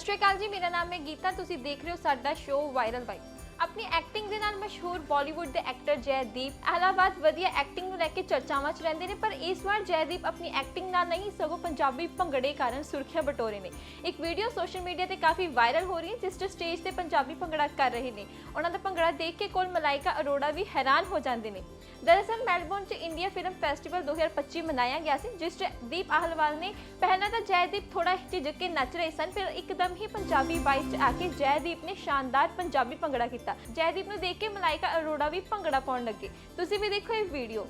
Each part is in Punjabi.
ਸਤਿ ਸ਼੍ਰੀ ਅਕਾਲ ਜੀ, ਮੇਰਾ ਨਾਮ ਹੈ ਗੀਤਾ, ਤੁਸੀਂ ਦੇਖ ਰਹੇ ਹੋ ਸਾਡਾ ਸ਼ੋਅ ਵਾਇਰਲ ਬਾਈ ਆਪਣੀ ਐਕਟਿੰਗ ਦੇ ਨਾਲ ਮਸ਼ਹੂਰ ਬਾਲੀਵੁੱਡ ਦੇ ਐਕਟਰ ਜੈਦੀਪ ਅਹਿਲਾਬਾਦ ਵਧੀਆ ਐਕਟਿੰਗ ਨੂੰ ਲੈ ਕੇ ਚਰਚਾਵਾਂ 'ਚ ਰਹਿੰਦੇ ਨੇ, ਪਰ ਇਸ ਵਾਰ ਜੈਦੀਪ ਆਪਣੀ ਐਕਟਿੰਗ ਨਾਲ ਨਹੀਂ, ਸਗੋਂ ਪੰਜਾਬੀ ਭੰਗੜੇ ਕਾਰਨ ਸੁਰਖੀਆਂ ਬਟੋਰੇ ਨੇ। ਇੱਕ ਵੀਡੀਓ ਸੋਸ਼ਲ ਮੀਡੀਆ ਤੇ ਕਾਫੀ ਵਾਇਰਲ ਹੋ ਰਹੀ ਹੈ, ਜਿਸ 'ਚ ਸਟੇਜ ਤੇ ਪੰਜਾਬੀ ਭੰਗੜਾ ਕਰ ਰਹੇ ਨੇ। ਉਹਨਾਂ ਦਾ ਭੰਗੜਾ ਦੇਖ ਕੇ ਕੋਲ ਮਲਾਈਕਾ ਅਰੋੜਾ ਵੀ ਹੈਰਾਨ ਹੋ ਜਾਂਦੇ ਨੇ। ਦਰਅਸਲ, ਮੈਲਬੌਰਨ 'ਚ ਇੰਡੀਆ ਫਿਲਮ ਫੈਸਟੀਵਲ 2025 ਮਨਾਇਆ ਗਿਆ ਸੀ, ਜਿਸ 'ਚ ਦੀਪ ਆਹਲਵਾਲ ਨੇ ਪਹਿਲਾਂ ਤਾਂ ਜੈਦੀਪ ਥੋੜਾ ਝਿਜਕ ਕੇ ਨੱਚ ਰਹੇ ਸਨ, ਫਿਰ ਇੱਕਦਮ ਹੀ ਪੰਜਾਬੀ ਵਾਈਬ 'ਚ ਆ ਕੇ ਜੈਦੀਪ ਨੇ ਸ਼ਾਨਦਾਰ ਪੰਜਾਬੀ ਭੰਗੜਾ ਕੀਤਾ। ਜੈਦੀਪ ਨੂੰ ਦੇਖ ਕੇ ਮਲਾਈਕਾ ਅਰੋੜਾ ਵੀ ਭੰਗੜਾ ਪਾਉਣ ਲੱਗੇ। ਤੁਸੀਂ ਵੀ ਦੇਖੋ ਇਹ ਵੀਡੀਓ।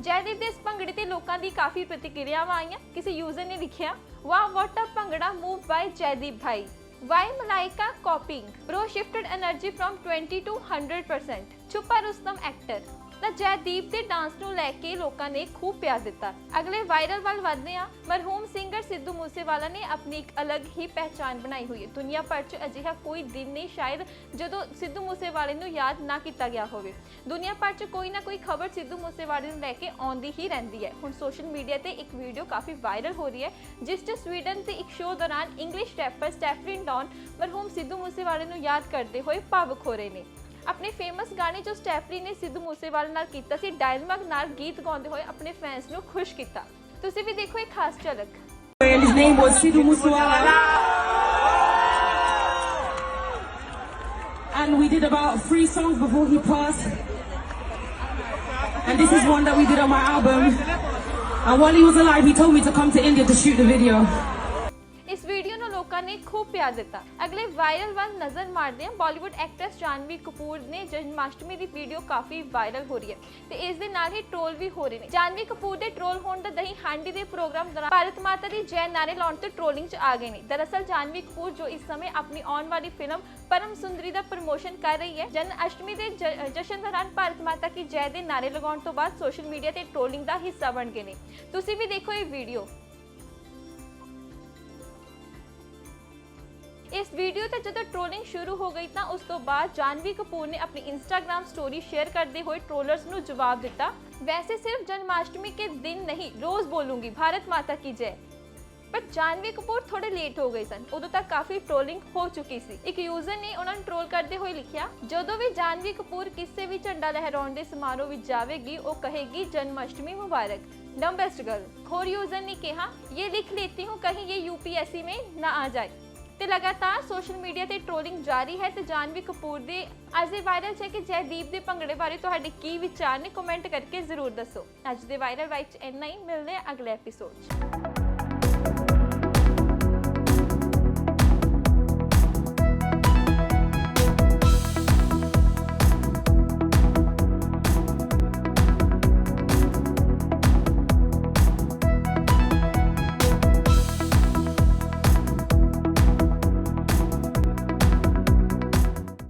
ਜੈਦੀਪ ਦੇ ਇਸ ਭੰਗੜੇ ਤੇ ਲੋਕਾਂ ਦੀ ਕਾਫੀ ਪ੍ਰਤੀਕਿਰਿਆਵਾਂ ਆਈਆਂ। ਕਿਸੇ ਯੂਜ਼ਰ ਨੇ ਲਿਖਿਆ, ਵਾਹ what a bhangra move by Jaideep Bhai. Why Malaika copying bro shifted energy from 20 to 100% ਛੁਪਾ ਰੁਸਤਮ ਐਕਟਰ ਤਾਂ ਜੈਦੀਪ ਦੇ ਡਾਂਸ ਨੂੰ ਲੈ ਕੇ ਲੋਕਾਂ ਨੇ ਖੂਬ ਪਿਆਰ ਦਿੱਤਾ। ਅਗਲੇ ਵਾਇਰਲ ਵੱਲ ਵਧਦੇ ਆ ਮਰਹੂਮ ਸਿੰਗਰ ਸਿੱਧੂ ਮੂਸੇਵਾਲਾ ਨੇ ਆਪਣੀ ਇੱਕ ਅਲੱਗ ਹੀ ਪਹਿਚਾਨ ਬਣਾਈ ਹੋਈ ਹੈ। ਦੁਨੀਆ ਭਰ 'ਚ ਅਜਿਹਾ ਕੋਈ ਦਿਨ ਨਹੀਂ, ਸ਼ਾਇਦ ਜਦੋਂ ਸਿੱਧੂ ਮੂਸੇਵਾਲੇ ਨੂੰ ਯਾਦ ਨਾ ਕੀਤਾ ਗਿਆ ਹੋਵੇ। ਦੁਨੀਆ ਭਰ 'ਚ ਕੋਈ ਨਾ ਕੋਈ ਖਬਰ ਸਿੱਧੂ ਮੂਸੇਵਾਲੇ ਨੂੰ ਲੈ ਕੇ ਆਉਂਦੀ ਹੀ ਰਹਿੰਦੀ ਹੈ। ਹੁਣ ਸੋਸ਼ਲ ਮੀਡੀਆ ਤੇ ਇੱਕ ਵੀਡੀਓ ਕਾਫੀ ਵਾਇਰਲ ਹੋ ਰਹੀ ਹੈ, ਜਿਸ 'ਚ ਸਵੀਡਨ ਦੇ ਇੱਕ ਸ਼ੋਅ ਦੌਰਾਨ ਇੰਗਲਿਸ਼ ਰੈਪਰ ਸਟੈਫਰਿਨ ਡੌਨ ਮਰਹੂਮ ਸਿੱਧੂ ਮੂਸੇਵਾਲੇ ਨੂੰ ਯਾਦ ਕਰਦੇ ਹੋਏ ਭਾਵੁਕ ਹੋ ਰਹੇ ਨੇ। ਆਪਣੇ ਫੇਮਸ ਗਾਣੇ ਜੋ ਸਟੈਫਰੀ ਨੇ ਸਿੱਧੂ ਮੂਸੇਵਾਲੇ ਨਾਲ ਕੀਤਾ ਸੀ ਡਾਇਲੌਗ ਨਾਲ ਗੀਤ ਗਾਉਂਦੇ ਹੋਏ ਆਪਣੇ ਫੈਨਸ ਨੂੰ ਖੁਸ਼ ਕੀਤਾ ਤੁਸੀਂ ਵੀ ਦੇਖੋ ਇੱਕ ਖਾਸ ਝਲਕ And his name was Sidhu Muswala. And we did about three songs before he passed. And this is one that we did on my album. And while he was alive, he told me to come to India to shoot the video. ਲੋਕਾਂ ਨੇ ਖੂਬ ਪਿਆਰ ਦਿੱਤਾ। ਅਗਲੇ ਵਾਇਰਲ ਵੱਲ ਨਜ਼ਰ ਮਾਰਦੇ ਹਾਂ। ਬਾਲੀਵੁੱਡ ਐਕਟਰੈਸ ਜਾਨਵੀ ਕਪੂਰ ਨੇ ਜਨਮਾਸ਼ਟਮੀ ਦੀ ਵੀਡੀਓ ਕਾਫੀ ਵਾਇਰਲ ਹੋ ਰਹੀ ਹੈ ਤੇ ਇਸ ਦੇ ਨਾਲ ਹੀ ਟ੍ਰੋਲ ਵੀ ਹੋ ਰਹੇ ਨੇ। ਜਾਨਵੀ ਕਪੂਰ ਦੇ ਟ੍ਰੋਲ ਹੋਣ ਦਾ ਦਹੀਂ ਹਾਂਡੀ ਦੇ ਪ੍ਰੋਗਰਾਮ ਦੌਰਾਨ ਭਾਰਤ ਮਾਤਾ ਦੀ ਜੈ ਨਾਰੇ ਲਾਉਣ ਤੇ ਟ੍ਰੋਲਿੰਗ 'ਚ ਆ ਗਏ ਨੇ। ਦਰਅਸਲ ਜਾਨਵੀ ਕਪੂਰ ਜੋ ਇਸ ਸਮੇਂ ਆਪਣੀ ਆਉਣ ਵਾਲੀ ਫਿਲਮ ਪਰਮ ਸੁੰਦਰੀ ਦਾ ਪ੍ਰਮੋਸ਼ਨ ਕਰ ਰਹੀ ਹੈ ਜਨ ਅਸ਼ਟਮੀ ਦੇ ਜਸ਼ਨ ਦੌਰਾਨ ਭਾਰਤ ਮਾਤਾ ਕੀ ਜੈ ਦੇ ਨਾਰੇ ਲਗਾਉਣ ਤੋਂ ਬਾਅਦ ਸੋਸ਼ਲ ਮੀਡੀਆ ਤੇ ਟ੍ਰੋਲਿੰਗ ਦਾ ਹਿੱਸਾ ਬਣ ਗਏ ਨੇ। ਤੁਸੀਂ ਵੀ ਦੇਖੋ ਇਹ ਵੀਡੀਓ ਇਸ ਵੀਡੀਓ ਤੇ ਜਦੋਂ ਟ੍ਰੋਲਿੰਗ ਸ਼ੁਰੂ ਹੋ ਗਈ ਤਾਂ ਉਸ ਤੋਂ ਬਾਅਦ ਜਾਨਵੀ ਕਪੂਰ ਨੇ ਆਪਣੀ ਇੰਸਟਾਗ੍ਰam ਸਟੋਰੀ ਸ਼ੇਅਰ ਕਰਦੇ ਹੋਏ ਟ੍ਰੋਲਰਸ ਨੂੰ ਜਵਾਬ ਦਿੱਤਾ। ਵੈਸੇ ਸਿਰਫ ਜਨਮਾਸ਼ਟਮੀ ਕੇ ਦਿਨ ਨਹੀਂ, ਰੋਜ਼ ਬੋਲੂੰਗੀ। ਭਾਰਤ ਮਾਤਾ ਕੀ ਜੈ। ਪਰ ਜਾਨਵੀ ਕਪੂਰ ਥੋੜੇ ਲੇਟ ਹੋ ਗਏ ਸਨ। ਉਦੋਂ ਤੱਕ ਕਾਫੀ ਟ੍ਰੋਲਿੰਗ ਹੋ ਚੁੱਕੀ ਸੀ। ਇੱਕ ਯੂਜ਼ਰ ਨੇ ਉਹਨਾਂ ਨੂੰ ਟ੍ਰੋਲ ਕਰਦੇ ਹੋਏ ਲਿਖਿਆ, ਜਦੋਂ ਵੀ ਜਾਨਵੀ ਕਪੂਰ ਕਿਸੇ ਵੀ ਝੰਡਾ ਲਹਿਰਾਉਣ ਦੇ ਸਮਾਰੋਹ ਵਿੱਚ ਜਾਵੇਗੀ, ਉਹ ਕਹੇਗੀ, ਜਨਮਾਸ਼ਟਮੀ ਮੁਬਾਰਕ। ਡੰਬੈਸਟ ਗਰਲ ਹੋਰ ਯੂਜ਼ਰ ਨੇ ਕਿਹਾ, ਇਹ ਲਿਖ ਲੇਤੀ ਹੂੰ, ਕਹੀਂ ਇਹ ਯੂਪੀਐਸਸੀ ਮੇਂ ਨਾ ਆ ਜਾਏ। ਤੇ ਲਗਾਤਾਰ ਸੋਸ਼ਲ ਮੀਡੀਆ ਤੇ ਟ੍ਰੋਲਿੰਗ ਜਾਰੀ ਹੈ ਤੇ ਜਾਨਵੀ ਕਪੂਰ ਦੇ ਅੱਜ ਦੇ ਵਾਇਰਲ ਚ ਕਿ ਜੈਦੀਪ ਦੇ ਭੰਗੜੇ ਬਾਰੇ ਤੁਹਾਡੇ ਕੀ ਵਿਚਾਰ ਨੇ? ਕਮੈਂਟ ਕਰਕੇ ਜ਼ਰੂਰ ਦੱਸੋ। ਅੱਜ ਦੇ ਵਾਇਰਲ ਵਾਈਚ ਇੰਨਾ ਹੀ, ਮਿਲਦੇ ਆ ਅਗਲੇ ਐਪੀਸੋਡ 'ਚ।